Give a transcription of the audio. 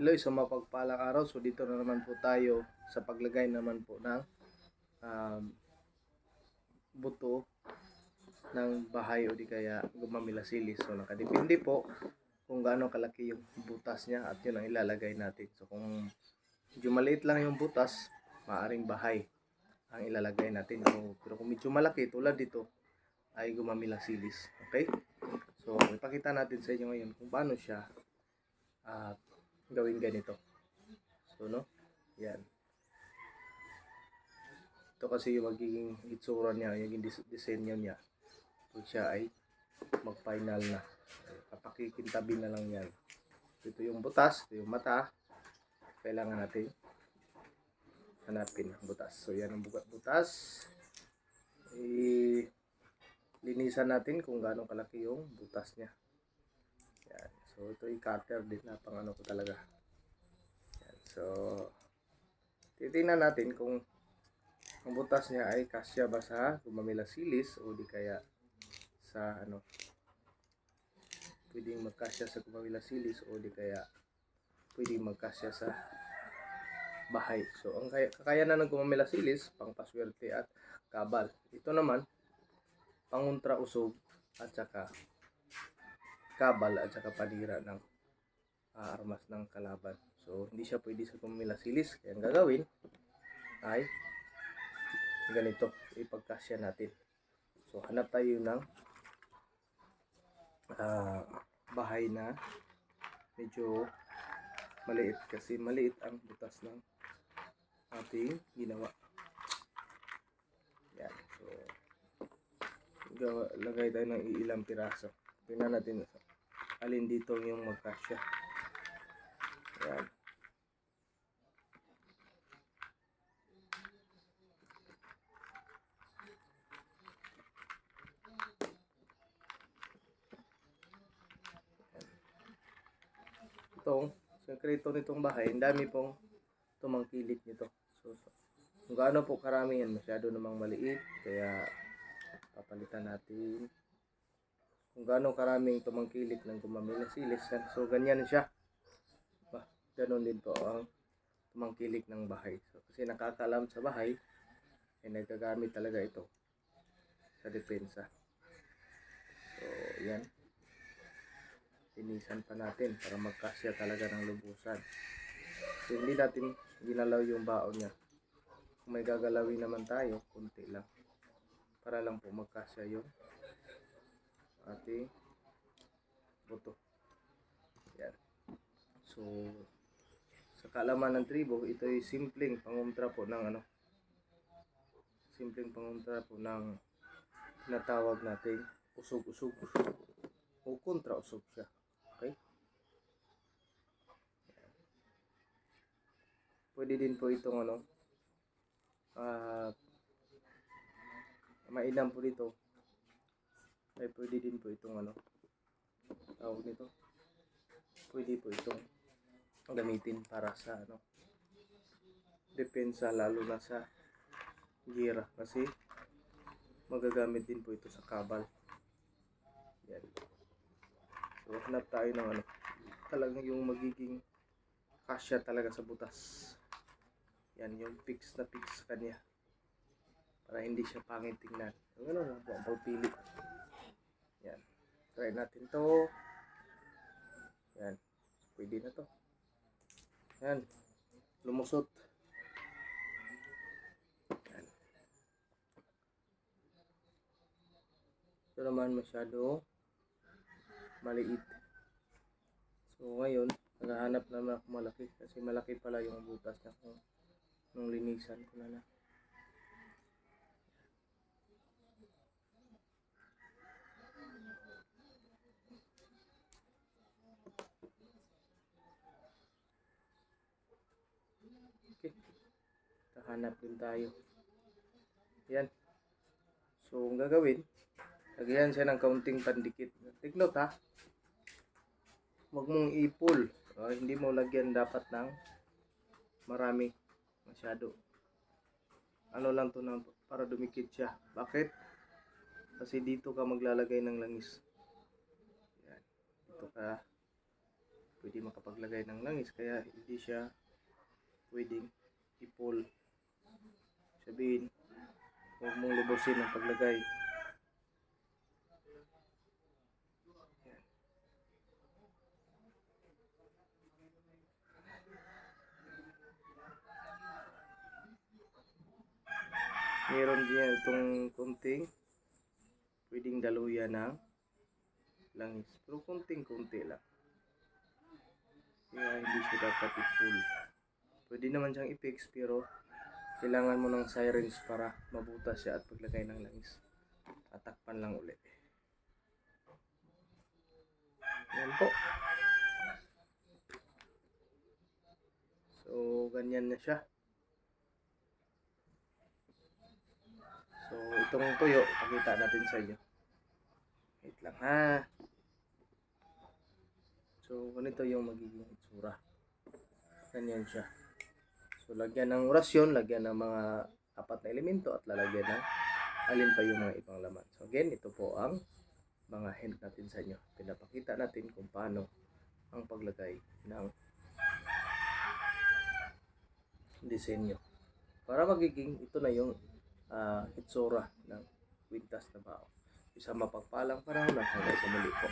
Hello, isang mapagpalang araw. So dito na naman po tayo sa paglagay naman po ng um, buto ng bahay o di kaya gumamilasilis. So nakadepende po kung gaano kalaki yung butas niya at yun ang ilalagay natin. So kung medyo maliit lang yung butas, maaring bahay ang ilalagay natin. So, pero kung medyo malaki tulad dito ay gumamilasilis. Okay? So ipakita natin sa inyo ngayon kung paano siya ah, gawin ganito. So, no? Yan. Ito kasi yung magiging itsura niya, yung dis- disenyo niya. Kung siya ay mag-final na. Papakikintabi na lang yan. Ito yung butas, ito yung mata. Kailangan natin hanapin ang butas. So, yan ang butas. I linisan natin kung gaano kalaki yung butas niya. So, ito i-cutter din na pang ano ko talaga. Yan. So, titingnan natin kung ang butas niya ay kasya ba sa gumamilasilis o di kaya sa ano pwedeng magkasya sa gumamilasilis o di kaya pwedeng magkasya sa bahay. So, ang kaya, kakayanan ng gumamilasilis, pang paswerte at kabal. Ito naman, panguntra usog at saka kabal at saka panira ng ah, armas ng kalaban. So, hindi siya pwede sa kumilasilis. Kaya ang gagawin ay ganito, ipagkasya natin. So, hanap tayo ng ah, bahay na medyo maliit kasi maliit ang butas ng ating ginawa. Yan. So, lagay tayo ng ilang piraso. Tingnan natin alin dito yung magkasya. Yan. Itong sekreto nitong bahay, ang dami pong tumangkilik nito. So, so kung gaano po karami yan, masyado namang maliit, kaya papalitan natin kung gaano karaming tumangkilik ng gumamilasilis yan. So, ganyan siya. Ba, ganun din po ang tumangkilik ng bahay. So, kasi nakakaalam sa bahay, ay nagagamit talaga ito sa depensa. So, yan. Pinisan pa natin para magkasya talaga ng lubusan. So, hindi natin ginalaw yung baon niya. Kung may gagalawin naman tayo, kunti lang. Para lang po magkasya yung ating buto. Yan. So, sa kaalaman ng tribo, ito ay simpleng panguntra po ng ano, simpleng panguntra po ng tinatawag nating usog-usog o kontra-usog siya. Okay? Pwede din po itong ano, ah, mainam po dito ay pwede din po itong ano tawag nito. Pwede po itong gamitin para sa ano depensa lalo na sa gira. Kasi magagamit din po ito sa kabal. Yan. So hanap tayo ng ano talagang yung magiging kasya talaga sa butas. Yan yung fix na fix kanya. Para hindi siya pangit tingnan. Yung ano lang po ang pagpili yan. Try natin to. Yan. Pwede na to. Yan. Lumusot. Yan. Ito naman masyado maliit. So ngayon, naghahanap naman ako malaki kasi malaki pala yung butas niya kung nung linisan ko na na. Okay. Kahanap din tayo. Yan. So, ang gagawin, lagyan siya ng kaunting pandikit. Take note ha. Huwag mong ipul. Ah, hindi mo lagyan dapat ng marami. Masyado. Ano lang to na para dumikit siya. Bakit? Kasi dito ka maglalagay ng langis. Yan. Dito ka pwede makapaglagay ng langis kaya hindi siya pwedeng sabihin huwag mong lubusin ang paglagay. Meron din itong kunting pwedeng daluyan ng langis. Pero kunting kunti lang. Kaya hindi siya dapat i-full. Pwede naman siyang i-fix pero kailangan mo ng sirens para mabutas siya at paglagay ng langis. Tatakpan lang ulit yan po. So ganyan na siya. So itong tuyo pakita natin sa inyo. Wait lang ha? So ganito yung magiging itsura. Ganyan siya So, lagyan ng orasyon, lagyan ng mga apat na elemento at lalagyan ng alin pa yung mga ibang laman. So, again, ito po ang mga hint natin sa inyo. Pinapakita natin kung paano ang paglagay ng disenyo. Para magiging ito na yung ah, itsura ng kwintas na bao. Isang mapagpalang panahon hanggang sa muli po.